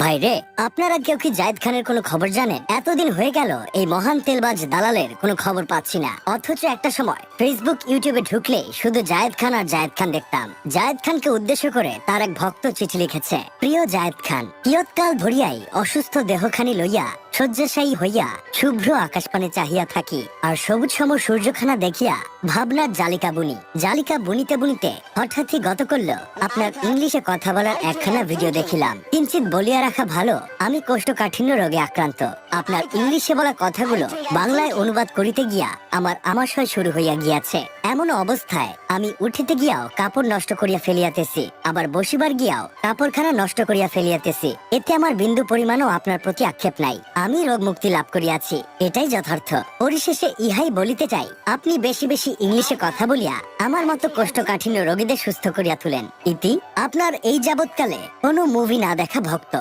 ভাই রে, আপনারা কেউ কি জায়দ খানের কোনো খবর জানেন? এতদিন হয়ে গেল, এই মহান তেলবাজ দালালের কোনো খবর পাচ্ছি না। অথচ একটা সময় ফেসবুক ইউটিউবে ঢুকলে শুধু জায়দ খান আর জায়দ খান দেখতাম। জায়দ খানকে উদ্দেশ্য করে তার এক ভক্ত চিঠি লিখেছে, প্রিয় জায়দ খান কিয়ৎকাল ধরিয়াই অসুস্থ দেহখানি লইয়া শয্যাশায়ী হইয়া শুভ্র আকাশপানে চাহিয়া থাকি, আর সবুজ সম সূর্যখানা দেখিয়া ভাবনার জালিকা বুনি। জালিকা বুনিতে বুনিতে হঠাৎই গত করল, আপনার ইংলিশে কথা বলার একখানা ভিডিও দেখিলাম। কিঞ্চিত বলিয়া রাখা ভালো, আমি কোষ্ঠকাঠিন্য রোগে আক্রান্ত। আপনার ইংলিশে বলা কথাগুলো বাংলায় অনুবাদ করিতে গিয়া আমার আমাশয় শুরু হইয়া গিয়াছে। এমন অবস্থায় আমি উঠিতে গিয়াও কাপড় নষ্ট করিয়া ফেলিয়াতেছি, আবার বসিবার গিয়াও কাপড়খানা নষ্ট করিয়া ফেলিয়াতেছি। এতে আমার বিন্দু পরিমাণও আপনার প্রতি আক্ষেপ নাই। আমি রোগ মুক্তি লাভ করিয়াছি, এটাই যথার্থ। পরিশেষে ইহাই বলিতে চাই, আপনি বেশি বেশি ইংলিশে কথা বলিয়া আমার মতো কোষ্ঠকাঠিন্য রোগীদের সুস্থ করিয়া তুলেন। ইতি, আপনার এই যাবৎকালে কোনো মুভি না দেখা ভক্ত।